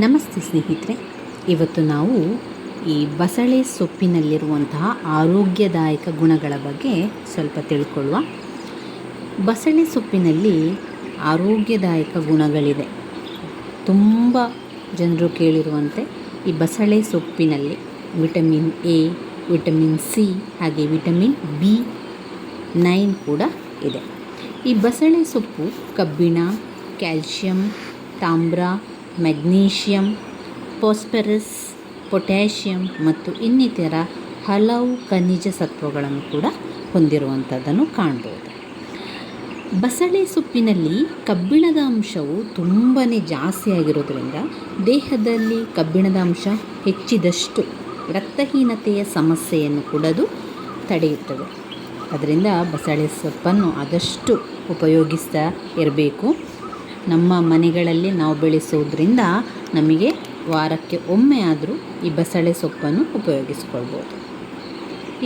ನಮಸ್ತೆ ಸ್ನೇಹಿತರೆ, ಇವತ್ತು ನಾವು ಈ ಬಸಳೆ ಸೊಪ್ಪಿನಲ್ಲಿರುವಂತಹ ಆರೋಗ್ಯದಾಯಕ ಗುಣಗಳ ಬಗ್ಗೆ ಸ್ವಲ್ಪ ತಿಳ್ಕೊಳ್ಳುವ. ಬಸಳೆ ಸೊಪ್ಪಿನಲ್ಲಿ ಆರೋಗ್ಯದಾಯಕ ಗುಣಗಳಿದೆ. ತುಂಬ ಜನರು ಕೇಳಿರುವಂತೆ ಈ ಬಸಳೆ ಸೊಪ್ಪಿನಲ್ಲಿ ವಿಟಮಿನ್ ಎ, ವಿಟಮಿನ್ ಸಿ, ಹಾಗೆ ವಿಟಮಿನ್ ಬಿ ನೈನ್ ಕೂಡ ಇದೆ. ಈ ಬಸಳೆ ಸೊಪ್ಪು ಕಬ್ಬಿಣ, ಕ್ಯಾಲ್ಶಿಯಂ, ತಾಮ್ರ ಮೆಗ್ನೀಷಿಯಂ, ಫಾಸ್ಫರಸ್, ಪೊಟ್ಯಾಷಿಯಂ ಮತ್ತು ಇನ್ನಿತರ ಹಲವು ಖನಿಜ ಸತ್ವಗಳನ್ನು ಕೂಡ ಹೊಂದಿರುವಂಥದ್ದನ್ನು ಕಾಣ್ಬೋದು. ಬಸಳೆ ಸೊಪ್ಪಿನಲ್ಲಿ ಕಬ್ಬಿಣದ ಅಂಶವು ತುಂಬಾ ಜಾಸ್ತಿ ಆಗಿರೋದ್ರಿಂದ ದೇಹದಲ್ಲಿ ಕಬ್ಬಿಣದ ಅಂಶ ಹೆಚ್ಚಿದಷ್ಟು ರಕ್ತಹೀನತೆಯ ಸಮಸ್ಯೆಯನ್ನು ಕೂಡ ಅದು ತಡೆಯುತ್ತದೆ. ಅದರಿಂದ ಬಸಳೆ ಸೊಪ್ಪನ್ನು ಆದಷ್ಟು ಉಪಯೋಗಿಸ್ತಾ ಇರಬೇಕು. ನಮ್ಮ ಮನೆಗಳಲ್ಲಿ ನಾವು ಬೆಳೆಸೋದ್ರಿಂದ ನಮಗೆ ವಾರಕ್ಕೆ ಒಮ್ಮೆ ಆದರೂ ಈ ಬಸಳೆ ಸೊಪ್ಪನ್ನು ಉಪಯೋಗಿಸ್ಕೊಳ್ಬೋದು.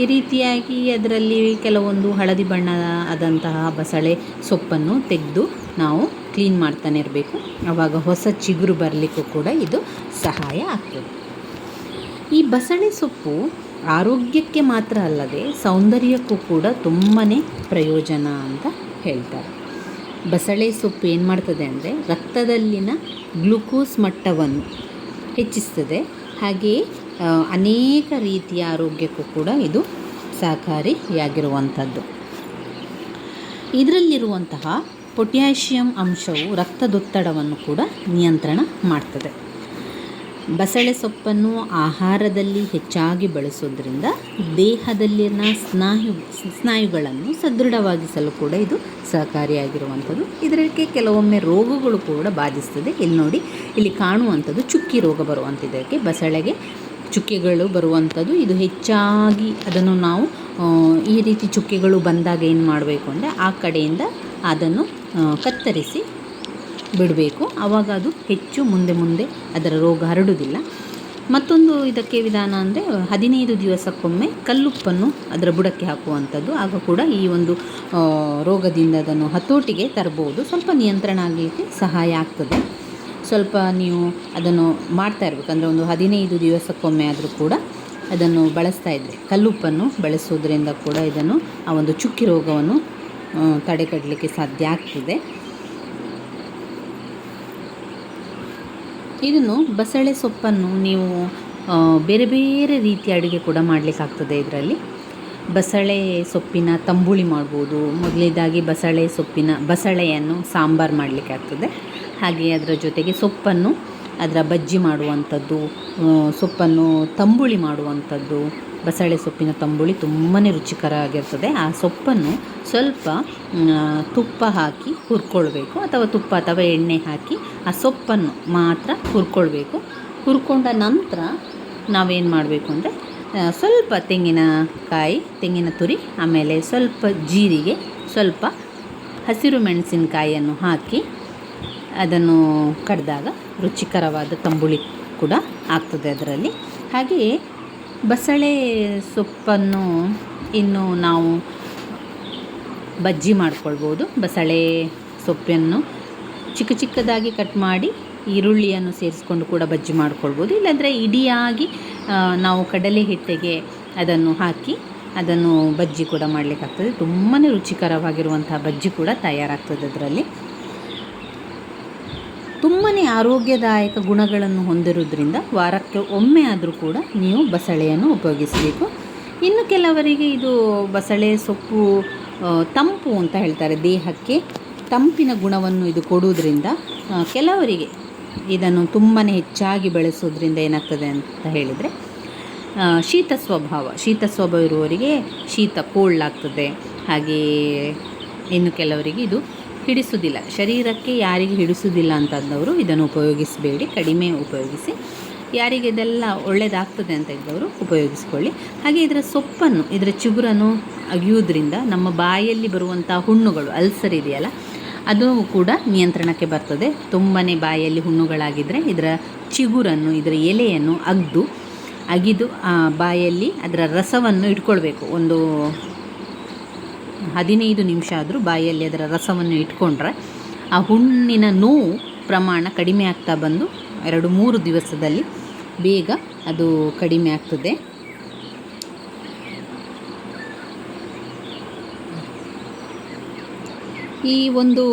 ಈ ರೀತಿಯಾಗಿ ಅದರಲ್ಲಿ ಕೆಲವೊಂದು ಹಳದಿ ಬಣ್ಣ ಆದಂತಹ ಬಸಳೆ ಸೊಪ್ಪನ್ನು ತೆಗೆದು ನಾವು ಕ್ಲೀನ್ ಮಾಡ್ತಾನೆ ಇರಬೇಕು. ಆವಾಗ ಹೊಸ ಚಿಗುರು ಬರಲಿಕ್ಕೂ ಕೂಡ ಇದು ಸಹಾಯ ಆಗ್ತದೆ. ಈ ಬಸಳೆ ಸೊಪ್ಪು ಆರೋಗ್ಯಕ್ಕೆ ಮಾತ್ರ ಅಲ್ಲದೆ ಸೌಂದರ್ಯಕ್ಕೂ ಕೂಡ ತುಂಬಾ ಪ್ರಯೋಜನ ಅಂತ ಹೇಳ್ತಾರೆ. ಬಸಳೆ ಸೊಪ್ಪು ಏನು ಮಾಡ್ತದೆ ಅಂದರೆ ರಕ್ತದಲ್ಲಿನ ಗ್ಲುಕೋಸ್ ಮಟ್ಟವನ್ನು ಹೆಚ್ಚಿಸ್ತದೆ. ಹಾಗೆಯೇ ಅನೇಕ ರೀತಿಯ ಆರೋಗ್ಯಕ್ಕೂ ಕೂಡ ಇದು ಸಹಕಾರಿಯಾಗಿರುವಂಥದ್ದು. ಇದರಲ್ಲಿರುವಂತಹ ಪೊಟ್ಯಾಷಿಯಂ ಅಂಶವು ರಕ್ತದೊತ್ತಡವನ್ನು ಕೂಡ ನಿಯಂತ್ರಣ ಮಾಡ್ತದೆ. ಬಸಳೆ ಸೊಪ್ಪನ್ನು ಆಹಾರದಲ್ಲಿ ಹೆಚ್ಚಾಗಿ ಬಳಸೋದ್ರಿಂದ ದೇಹದಲ್ಲಿನ ಸ್ನಾಯು ಸ್ನಾಯುಗಳನ್ನು ಸದೃಢವಾಗಿಸಲು ಕೂಡ ಇದು ಸಹಕಾರಿಯಾಗಿರುವಂಥದ್ದು. ಇದಕ್ಕೆ ಕೆಲವೊಮ್ಮೆ ರೋಗಗಳು ಕೂಡ ಬಾಧಿಸ್ತದೆ. ಇಲ್ಲಿ ನೋಡಿ, ಇಲ್ಲಿ ಕಾಣುವಂಥದ್ದು ಚುಕ್ಕಿ ರೋಗ ಬರುವಂಥದ್ದಕ್ಕೆ ಬಸಳೆಗೆ ಚುಕ್ಕೆಗಳು ಬರುವಂಥದ್ದು. ಇದು ಹೆಚ್ಚಾಗಿ ಅದನ್ನು ನಾವು ಈ ರೀತಿ ಚುಕ್ಕೆಗಳು ಬಂದಾಗ ಏನು ಮಾಡಬೇಕು ಅಂದರೆ ಆ ಕಡೆಯಿಂದ ಅದನ್ನು ಕತ್ತರಿಸಿ ಬಿಡಬೇಕು. ಆವಾಗ ಅದು ಹೆಚ್ಚು ಮುಂದೆ ಮುಂದೆ ಅದರ ರೋಗ ಹರಡುವುದಿಲ್ಲ. ಮತ್ತೊಂದು ಇದಕ್ಕೆ ವಿಧಾನ ಅಂದರೆ ಹದಿನೈದು ದಿವಸಕ್ಕೊಮ್ಮೆ ಕಲ್ಲುಪ್ಪನ್ನು ಅದರ ಬುಡಕ್ಕೆ ಹಾಕುವಂಥದ್ದು. ಆಗ ಕೂಡ ಈ ಒಂದು ರೋಗದಿಂದ ಅದನ್ನು ಹತೋಟಿಗೆ ತರಬಹುದು. ಸ್ವಲ್ಪ ನಿಯಂತ್ರಣ ಆಗಲಿಕ್ಕೆ ಸಹಾಯ ಆಗ್ತದೆ. ಸ್ವಲ್ಪ ನೀವು ಅದನ್ನು ಮಾಡ್ತಾ ಇರಬೇಕು. ಅಂದರೆ ಒಂದು ಹದಿನೈದು ದಿವಸಕ್ಕೊಮ್ಮೆ ಆದರೂ ಕೂಡ ಅದನ್ನು ಬಳಸ್ತಾ ಇದ್ದರೆ ಕಲ್ಲುಪ್ಪನ್ನು ಬಳಸೋದ್ರಿಂದ ಕೂಡ ಇದನ್ನು ಆ ಒಂದು ಚುಕ್ಕಿ ರೋಗವನ್ನು ತಡೆಗಟ್ಟಲಿಕ್ಕೆ ಸಾಧ್ಯ ಆಗ್ತದೆ. ಇದನ್ನು ಬಸಳೆ ಸೊಪ್ಪನ್ನು ನೀವು ಬೇರೆ ಬೇರೆ ರೀತಿಯ ಅಡುಗೆ ಕೂಡ ಮಾಡಲಿಕ್ಕಾಗ್ತದೆ ಇದರಲ್ಲಿ. ಬಸಳೆ ಸೊಪ್ಪಿನ ತಂಬುಳಿ ಮಾಡ್ಬೋದು ಮೊದಲನೇದಾಗಿ ಬಸಳೆ ಸೊಪ್ಪಿನ, ಬಸಳೆಯನ್ನು ಸಾಂಬಾರು ಮಾಡಲಿಕ್ಕೆ ಆಗ್ತದೆ ಹಾಗೆ ಅದರ ಜೊತೆಗೆ ಸೊಪ್ಪನ್ನು, ಅದರ ಬಜ್ಜಿ ಮಾಡುವಂಥದ್ದು ಸೊಪ್ಪನ್ನು ತಂಬುಳಿ ಮಾಡುವಂಥದ್ದು ಬಸಳೆ ಸೊಪ್ಪಿನ ತಂಬುಳಿ ತುಂಬಾ ರುಚಿಕರ ಆಗಿರ್ತದೆ. ಆ ಸೊಪ್ಪನ್ನು ಸ್ವಲ್ಪ ತುಪ್ಪ ಹಾಕಿ ಹುರ್ಕೊಳ್ಬೇಕು ಅಥವಾ ತುಪ್ಪ ಅಥವಾ ಎಣ್ಣೆ ಹಾಕಿ ಆ ಸೊಪ್ಪನ್ನು ಮಾತ್ರ ಹುರ್ಕೊಳ್ಬೇಕು. ಹುರ್ಕೊಂಡ ನಂತರ ನಾವೇನು ಮಾಡಬೇಕು ಅಂದರೆ ಸ್ವಲ್ಪ ತೆಂಗಿನಕಾಯಿ ತೆಂಗಿನ ತುರಿ, ಆಮೇಲೆ ಸ್ವಲ್ಪ ಜೀರಿಗೆ, ಸ್ವಲ್ಪ ಹಸಿರು ಮೆಣಸಿನಕಾಯಿಯನ್ನು ಹಾಕಿ ಅದನ್ನು ಕಡ್ದಾಗ ರುಚಿಕರವಾದ ತಂಬುಳಿ ಕೂಡ ಆಗ್ತದೆ ಅದರಲ್ಲಿ. ಹಾಗೆಯೇ ಬಸಳೆ ಸೊಪ್ಪನ್ನು ಇನ್ನು ನಾವು ಬಜ್ಜಿ ಮಾಡ್ಕೊಳ್ಬೋದು. ಬಸಳೆ ಸೊಪ್ಪನ್ನು ಚಿಕ್ಕ ಚಿಕ್ಕದಾಗಿ ಕಟ್ ಮಾಡಿ ಈರುಳ್ಳಿಯನ್ನು ಸೇರಿಸ್ಕೊಂಡು ಕೂಡ ಬಜ್ಜಿ ಮಾಡ್ಕೊಳ್ಬೋದು. ಇಲ್ಲಾಂದರೆ ಇಡಿಯಾಗಿ ನಾವು ಕಡಲೆ ಹಿಟ್ಟಿಗೆ ಅದನ್ನು ಹಾಕಿ ಅದನ್ನು ಬಜ್ಜಿ ಕೂಡ ಮಾಡಲಿಕ್ಕಾಗ್ತದೆ. ತುಂಬಾ ರುಚಿಕರವಾಗಿರುವಂತಹ ಬಜ್ಜಿ ಕೂಡ ತಯಾರಾಗ್ತದೆ ಅದರಲ್ಲಿ. ತುಂಬಾ ಆರೋಗ್ಯದಾಯಕ ಗುಣಗಳನ್ನು ಹೊಂದಿರೋದ್ರಿಂದ ವಾರಕ್ಕೆ ಒಮ್ಮೆ ಆದರೂ ಕೂಡ ನೀವು ಬಸಳೆಯನ್ನು ಉಪಯೋಗಿಸಬೇಕು. ಇನ್ನು ಕೆಲವರಿಗೆ ಇದು ಬಸಳೆ, ಸೊಪ್ಪು ತಂಪು ಅಂತ ಹೇಳ್ತಾರೆ ದೇಹಕ್ಕೆ. ತಂಪಿನ ಗುಣವನ್ನು ಇದು ಕೊಡುವುದರಿಂದ ಕೆಲವರಿಗೆ ಇದನ್ನು ತುಂಬಾ ಹೆಚ್ಚಾಗಿ ಬಳಸೋದ್ರಿಂದ ಏನಾಗ್ತದೆ ಅಂತ ಹೇಳಿದರೆ ಶೀತ ಸ್ವಭಾವ ಶೀತ ಸ್ವಭಾವ ಇರುವವರಿಗೆ ಶೀತ ಕೋಲ್ಡ್ ಆಗ್ತದೆ. ಹಾಗೆಯೇ ಇನ್ನು ಕೆಲವರಿಗೆ ಇದು ಹಿಡಿಸುವುದಿಲ್ಲ. ಶರೀರಕ್ಕೆ ಯಾರಿಗೆ ಹಿಡಿಸುವುದಿಲ್ಲ ಅಂತಂದವರು ಇದನ್ನು ಉಪಯೋಗಿಸಬೇಡಿ. ಕಡಿಮೆ ಉಪಯೋಗಿಸಿ. ಯಾರಿಗೆ ಇದೆಲ್ಲ ಒಳ್ಳೆಯದಾಗ್ತದೆ ಅಂತ ಇದ್ದವರು ಉಪಯೋಗಿಸ್ಕೊಳ್ಳಿ. ಹಾಗೆ ಇದರ ಸೊಪ್ಪನ್ನು, ಇದರ ಚಿಗುರನ್ನು ಅಗಿಯೋದ್ರಿಂದ ನಮ್ಮ ಬಾಯಲ್ಲಿ ಬರುವಂಥ ಹುಣ್ಣುಗಳು, ಅಲ್ಸರ್ ಇದೆಯಲ್ಲ, ಅದು ಕೂಡ ನಿಯಂತ್ರಣಕ್ಕೆ ಬರ್ತದೆ. ತುಂಬಾ ಬಾಯಲ್ಲಿ ಹುಣ್ಣುಗಳಾಗಿದ್ದರೆ ಇದರ ಚಿಗುರನ್ನು, ಇದರ ಎಲೆಯನ್ನು ಅಗ್ದು, ಅಗಿದು ಬಾಯಲ್ಲಿ ಅದರ ರಸವನ್ನು ಇಟ್ಕೊಳ್ಬೇಕು. ಒಂದು ಹದಿನೈದು ನಿಮಿಷ ಆದರೂ ಬಾಯಲ್ಲಿ ಅದರ ರಸವನ್ನು ಇಟ್ಕೊಂಡ್ರೆ ಆ ಹುಣ್ಣಿನ ನೋವು ಪ್ರಮಾಣ ಕಡಿಮೆ ಆಗ್ತಾ ಬಂದು ಎರಡು ಮೂರು ದಿವಸದಲ್ಲಿ ಬೇಗ ಅದು ಕಡಿಮೆ ಆಗ್ತದೆ. ಈ ಒಂದು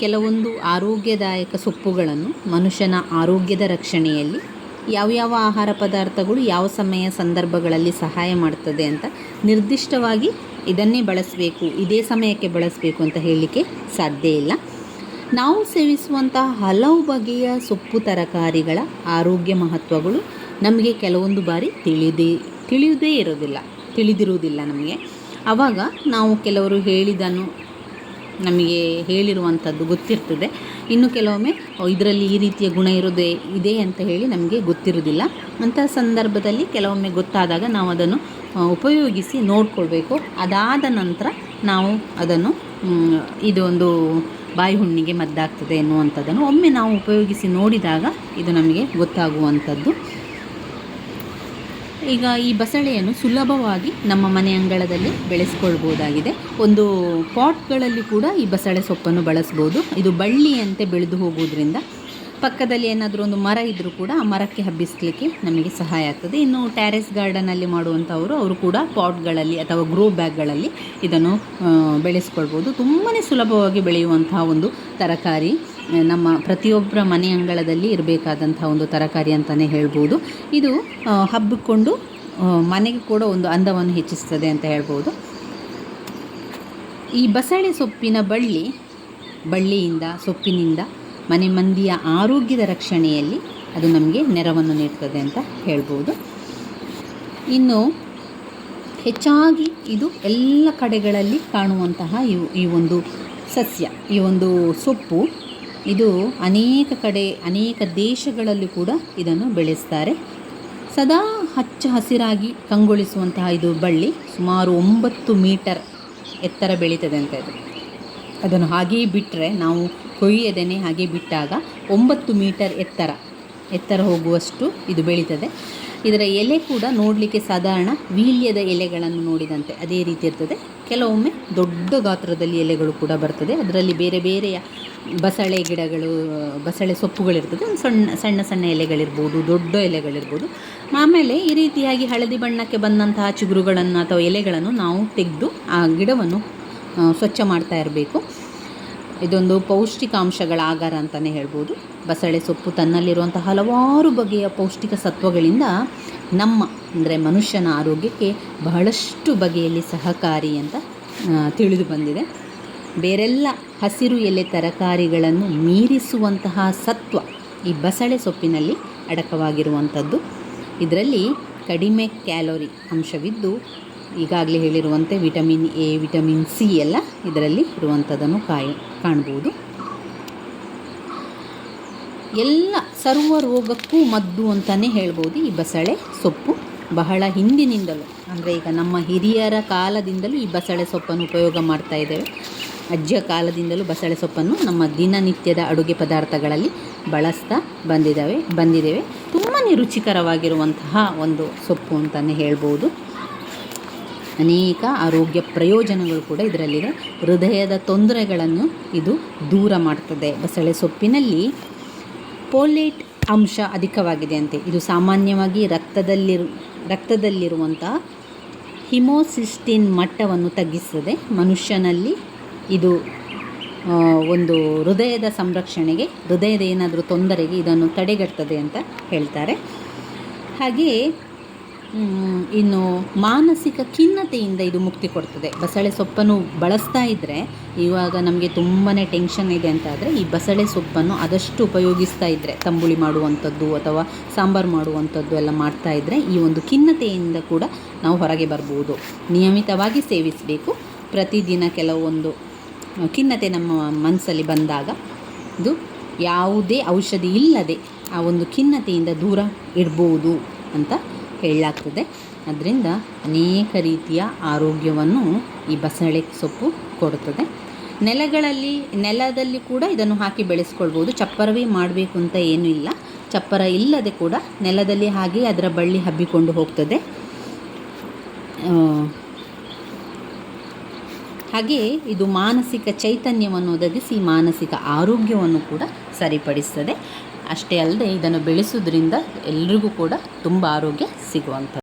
ಕೆಲವೊಂದು ಆರೋಗ್ಯದಾಯಕ ಸೊಪ್ಪುಗಳನ್ನು ಮನುಷ್ಯನ ಆರೋಗ್ಯದ ರಕ್ಷಣೆಯಲ್ಲಿ ಯಾವ್ಯಾವ ಆಹಾರ ಪದಾರ್ಥಗಳು ಯಾವ ಸಮಯ ಸಂದರ್ಭಗಳಲ್ಲಿ ಸಹಾಯ ಮಾಡ್ತದೆ ಅಂತ ನಿರ್ದಿಷ್ಟವಾಗಿ ಇದನ್ನೇ ಬಳಸಬೇಕು, ಇದೇ ಸಮಯಕ್ಕೆ ಬಳಸಬೇಕು ಅಂತ ಹೇಳಲಿಕ್ಕೆ ಸಾಧ್ಯ ಇಲ್ಲ. ನಾವು ಸೇವಿಸುವಂತಹ ಹಲವು ಬಗೆಯ ಸೊಪ್ಪು ತರಕಾರಿಗಳ ಆರೋಗ್ಯ ಮಹತ್ವಗಳು ನಮಗೆ ಕೆಲವೊಂದು ಬಾರಿ ತಿಳಿದೇ, ತಿಳಿಯುವುದೇ ಇರೋದಿಲ್ಲ, ತಿಳಿದಿರುವುದಿಲ್ಲ ನಮಗೆ. ಆವಾಗ ನಾವು ಕೆಲವರು ಹೇಳಿದನ್ನು ನಮಗೆ ಹೇಳಿರುವಂಥದ್ದು ಗೊತ್ತಿರ್ತದೆ. ಇನ್ನು ಕೆಲವೊಮ್ಮೆ ಇದರಲ್ಲಿ ಈ ರೀತಿಯ ಗುಣ ಇರೋದೇ ಇದೆ ಅಂತ ಹೇಳಿ ನಮಗೆ ಗೊತ್ತಿರೋದಿಲ್ಲ ಅಂತಹ ಸಂದರ್ಭದಲ್ಲಿ ಕೆಲವೊಮ್ಮೆ ಗೊತ್ತಾದಾಗ ನಾವು ಅದನ್ನು ಉಪಯೋಗಿಸಿ ನೋಡಿಕೊಳ್ಬೇಕು. ಅದಾದ ನಂತರ ನಾವು ಅದನ್ನು ಇದೊಂದು ಬಾಯಿ ಹುಣ್ಣಿಗೆ ಮದ್ದಾಗ್ತದೆ ಎನ್ನುವಂಥದ್ದನ್ನು ಒಮ್ಮೆ ನಾವು ಉಪಯೋಗಿಸಿ ನೋಡಿದಾಗ ಇದು ನಮಗೆ ಗೊತ್ತಾಗುವಂಥದ್ದು. ಈಗ ಈ ಬಸಳೆಯನ್ನು ಸುಲಭವಾಗಿ ನಮ್ಮ ಮನೆ ಅಂಗಳದಲ್ಲಿ ಬೆಳೆಸ್ಕೊಳ್ಬೋದಾಗಿದೆ. ಒಂದು ಪಾಟ್ಗಳಲ್ಲಿ ಕೂಡ ಈ ಬಸಳೆ ಸೊಪ್ಪನ್ನು ಬಳಸ್ಬೋದು. ಇದು ಬಳ್ಳಿಯಂತೆ ಬೆಳೆದು ಹೋಗೋದ್ರಿಂದ ಪಕ್ಕದಲ್ಲಿ ಏನಾದರೂ ಒಂದು ಮರ ಇದ್ದರೂ ಕೂಡ ಆ ಮರಕ್ಕೆ ಹಬ್ಬಿಸಲಿಕ್ಕೆ ನಮಗೆ ಸಹಾಯ ಆಗ್ತದೆ. ಇನ್ನು ಟ್ಯಾರೆಸ್ ಗಾರ್ಡನಲ್ಲಿ ಮಾಡುವಂಥವರು ಅವರು ಕೂಡ ಪಾಟ್ಗಳಲ್ಲಿ ಅಥವಾ ಗ್ರೋ ಬ್ಯಾಗ್ಗಳಲ್ಲಿ ಇದನ್ನು ಬೆಳೆಸ್ಕೊಳ್ಬೋದು. ತುಂಬಾ ಸುಲಭವಾಗಿ ಬೆಳೆಯುವಂತಹ ಒಂದು ತರಕಾರಿ ನಮ್ಮ ಪ್ರತಿಯೊಬ್ಬರ ಮನೆ ಅಂಗಳದಲ್ಲಿ ಇರಬೇಕಾದಂಥ ಒಂದು ತರಕಾರಿ ಅಂತಲೇ ಹೇಳ್ಬೋದು. ಇದು ಹಬ್ಬಿಕೊಂಡು ಮನೆಗೆ ಕೂಡ ಒಂದು ಅಂದವನ್ನು ಹೆಚ್ಚಿಸ್ತದೆ ಅಂತ ಹೇಳ್ಬೋದು. ಈ ಬಸಳೆ ಸೊಪ್ಪಿನ ಬಳ್ಳಿ, ಬಳ್ಳಿಯಿಂದ, ಸೊಪ್ಪಿನಿಂದ ಮನೆ ಮಂದಿಯ ಆರೋಗ್ಯದ ರಕ್ಷಣೆಯಲ್ಲಿ ಅದು ನಮಗೆ ನೆರವನ್ನು ನೀಡ್ತದೆ ಅಂತ ಹೇಳ್ಬೋದು. ಇನ್ನು, ಹೆಚ್ಚಾಗಿ ಇದು ಎಲ್ಲ ಕಡೆಗಳಲ್ಲಿ ಕಾಣುವಂತಹ ಈ ಈ ಒಂದು ಸಸ್ಯ, ಈ ಒಂದು ಸೊಪ್ಪು ಇದು ಅನೇಕ ಕಡೆ, ಅನೇಕ ದೇಶಗಳಲ್ಲಿ ಕೂಡ ಇದನ್ನು ಬೆಳೆಸ್ತಾರೆ. ಸದಾ ಹಚ್ಚ ಹಸಿರಾಗಿ ಕಂಗೊಳಿಸುವಂತಹ ಇದು ಬಳ್ಳಿ ಸುಮಾರು ಒಂಬತ್ತು ಮೀಟರ್ ಎತ್ತರ ಬೆಳೀತದೆ ಅಂತ ಇದು. ಅದನ್ನು ಹಾಗೆಯೇ ಬಿಟ್ಟರೆ ನಾವು ಕೊಯ್ಯದೇನೆ ಹಾಗೆ ಬಿಟ್ಟಾಗ ಒಂಬತ್ತು ಮೀಟರ್ ಎತ್ತರ ಎತ್ತರ ಹೋಗುವಷ್ಟು ಇದು ಬೆಳೀತದೆ. ಇದರ ಎಲೆ ಕೂಡ ನೋಡಲಿಕ್ಕೆ ಸಾಧಾರಣ ವೀಳ್ಯದ ಎಲೆಗಳನ್ನು ನೋಡಿದಂತೆ ಅದೇ ರೀತಿ ಇರ್ತದೆ. ಕೆಲವೊಮ್ಮೆ ದೊಡ್ಡ ಗಾತ್ರದಲ್ಲಿ ಎಲೆಗಳು ಕೂಡ ಬರ್ತದೆ. ಅದರಲ್ಲಿ ಬೇರೆ ಬೇರೆಯ ಬಸಳೆ ಗಿಡಗಳು, ಬಸಳೆ ಸೊಪ್ಪುಗಳಿರ್ತದೆ. ಒಂದು ಸಣ್ಣ ಸಣ್ಣ ಸಣ್ಣ ಎಲೆಗಳಿರ್ಬೋದು, ದೊಡ್ಡ ಎಲೆಗಳಿರ್ಬೋದು. ಆಮೇಲೆ ಈ ರೀತಿಯಾಗಿ ಹಳದಿ ಬಣ್ಣಕ್ಕೆ ಬಂದಂತಹ ಚಿಗುರುಗಳನ್ನು ಅಥವಾ ಎಲೆಗಳನ್ನು ನಾವು ತೆಗೆದು ಆ ಗಿಡವನ್ನು ಸ್ವಚ್ಛ ಮಾಡ್ತಾ ಇರಬೇಕು. ಇದೊಂದು ಪೌಷ್ಟಿಕಾಂಶಗಳ ಆಗಾರ ಅಂತಲೇ ಹೇಳ್ಬೋದು. ಬಸಳೆ ಸೊಪ್ಪು ತನ್ನಲ್ಲಿರುವಂಥ ಹಲವಾರು ಬಗೆಯ ಪೌಷ್ಟಿಕ ಸತ್ವಗಳಿಂದ ನಮ್ಮ, ಅಂದರೆ ಮನುಷ್ಯನ ಆರೋಗ್ಯಕ್ಕೆ ಬಹಳಷ್ಟು ಬಗೆಯಲ್ಲಿ ಸಹಕಾರಿ ಅಂತ ತಿಳಿದು ಬಂದಿದೆ. ಬೇರೆಲ್ಲ ಹಸಿರು ಎಲೆ ತರಕಾರಿಗಳನ್ನು ಮೀರಿಸುವಂತಹ ಸತ್ವ ಈ ಬಸಳೆ ಸೊಪ್ಪಿನಲ್ಲಿ ಅಡಕವಾಗಿರುವಂಥದ್ದು. ಇದರಲ್ಲಿ ಕಡಿಮೆ ಕ್ಯಾಲೋರಿ ಅಂಶವಿದ್ದು ಈಗಾಗಲೇ ಹೇಳಿರುವಂತೆ ವಿಟಮಿನ್ ಎ, ವಿಟಮಿನ್ ಸಿ ಎಲ್ಲ ಇದರಲ್ಲಿ ಇರುವಂಥದ್ದನ್ನು ಕಾಯ, ಕಾಣ್ಬೋದು. ಎಲ್ಲ ಸರ್ವ ರೋಗಕ್ಕೂ ಮದ್ದು ಅಂತಲೇ ಹೇಳ್ಬೋದು ಈ ಬಸಳೆ ಸೊಪ್ಪು. ಬಹಳ ಹಿಂದಿನಿಂದಲೂ, ಅಂದರೆ ಈಗ ನಮ್ಮ ಹಿರಿಯರ ಕಾಲದಿಂದಲೂ ಈ ಬಸಳೆ ಸೊಪ್ಪನ್ನು ಉಪಯೋಗ ಮಾಡ್ತಾ ಇದ್ದೇವೆ. ಅಜ್ಜಿಯ ಕಾಲದಿಂದಲೂ ಬಸಳೆ ಸೊಪ್ಪನ್ನು ನಮ್ಮ ದಿನನಿತ್ಯದ ಅಡುಗೆ ಪದಾರ್ಥಗಳಲ್ಲಿ ಬಳಸ್ತಾ ಬಂದಿದ್ದಾವೆ, ಬಂದಿದ್ದೇವೆ. ತುಂಬಾ ರುಚಿಕರವಾಗಿರುವಂತಹ ಒಂದು ಸೊಪ್ಪು ಅಂತಲೇ ಹೇಳ್ಬೋದು. ಅನೇಕ ಆರೋಗ್ಯ ಪ್ರಯೋಜನಗಳು ಕೂಡ ಇದರಲ್ಲಿದೆ. ಹೃದಯದ ತೊಂದರೆಗಳನ್ನು ಇದು ದೂರ ಮಾಡ್ತದೆ. ಬಸಳೆ ಸೊಪ್ಪಿನಲ್ಲಿ ಪೋಲೇಟ್ ಅಂಶ ಅಧಿಕವಾಗಿದೆ ಅಂತೆ. ಇದು ಸಾಮಾನ್ಯವಾಗಿ ರಕ್ತದಲ್ಲಿರು ರಕ್ತದಲ್ಲಿರುವಂಥ ಹಿಮೋಸಿಸ್ಟಿನ್ ಮಟ್ಟವನ್ನು ತಗ್ಗಿಸ್ತದೆ ಮನುಷ್ಯನಲ್ಲಿ. ಇದು ಒಂದು ಹೃದಯದ ಸಂರಕ್ಷಣೆಗೆ, ಹೃದಯದ ಏನಾದರೂ ತೊಂದರೆಗೆ ಇದನ್ನು ತಡೆಗಟ್ತದೆ ಅಂತ ಹೇಳ್ತಾರೆ. ಹಾಗೆಯೇ ಇನ್ನು ಮಾನಸಿಕ ಖಿನ್ನತೆಯಿಂದ ಇದು ಮುಕ್ತಿ ಕೊಡ್ತದೆ. ಬಸಳೆ ಸೊಪ್ಪನ್ನು ಬಳಸ್ತಾ ಇದ್ದರೆ ಇವಾಗ ನಮಗೆ ತುಂಬಾ ಟೆನ್ಷನ್ ಇದೆ ಅಂತ ಆದರೆ ಈ ಬಸಳೆ ಸೊಪ್ಪನ್ನು ಆದಷ್ಟು ಉಪಯೋಗಿಸ್ತಾ ಇದ್ದರೆ ತಂಬುಳಿ ಮಾಡುವಂಥದ್ದು ಅಥವಾ ಸಾಂಬಾರು ಮಾಡುವಂಥದ್ದು ಎಲ್ಲ ಮಾಡ್ತಾ ಇದ್ದರೆ ಈ ಒಂದು ಖಿನ್ನತೆಯಿಂದ ಕೂಡ ನಾವು ಹೊರಗೆ ಬರ್ಬೋದು. ನಿಯಮಿತವಾಗಿ ಸೇವಿಸಬೇಕು. ಪ್ರತಿದಿನ ಕೆಲವೊಂದು ಖಿನ್ನತೆ ನಮ್ಮ ಮನಸ್ಸಲ್ಲಿ ಬಂದಾಗ ಇದು ಯಾವುದೇ ಔಷಧಿ ಇಲ್ಲದೆ ಆ ಒಂದು ಖಿನ್ನತೆಯಿಂದ ದೂರ ಇಡ್ಬೋದು ಅಂತ ಹೇಳಲಾಗ್ತದೆ. ಅದರಿಂದ ಅನೇಕ ರೀತಿಯ ಆರೋಗ್ಯವನ್ನು ಈ ಬಸಳೆ ಸೊಪ್ಪು ಕೊಡುತ್ತದೆ. ನೆಲಗಳಲ್ಲಿ, ನೆಲದಲ್ಲಿ ಕೂಡ ಇದನ್ನು ಹಾಕಿ ಬೆಳೆಸ್ಕೊಳ್ಬೋದು. ಚಪ್ಪರವೇ ಮಾಡಬೇಕು ಅಂತ ಏನೂ ಇಲ್ಲ. ಚಪ್ಪರ ಇಲ್ಲದೆ ಕೂಡ ನೆಲದಲ್ಲಿ ಹಾಗೆ ಅದರ ಬಳ್ಳಿ ಹಬ್ಬಿಕೊಂಡು ಹೋಗ್ತದೆ. ಹಾಗೆಯೇ ಇದು ಮಾನಸಿಕ ಚೈತನ್ಯವನ್ನು ಒದಗಿಸಿ ಮಾನಸಿಕ ಆರೋಗ್ಯವನ್ನು ಕೂಡ ಸರಿಪಡಿಸ್ತದೆ. ಅಷ್ಟೇ ಅಲ್ಲದೆ ಇದನ್ನು ಬೆಳೆಸೋದ್ರಿಂದ ಎಲ್ರಿಗೂ ಕೂಡ ತುಂಬ ಆರೋಗ್ಯ ಸಿಗುವಂಥದ್ದು.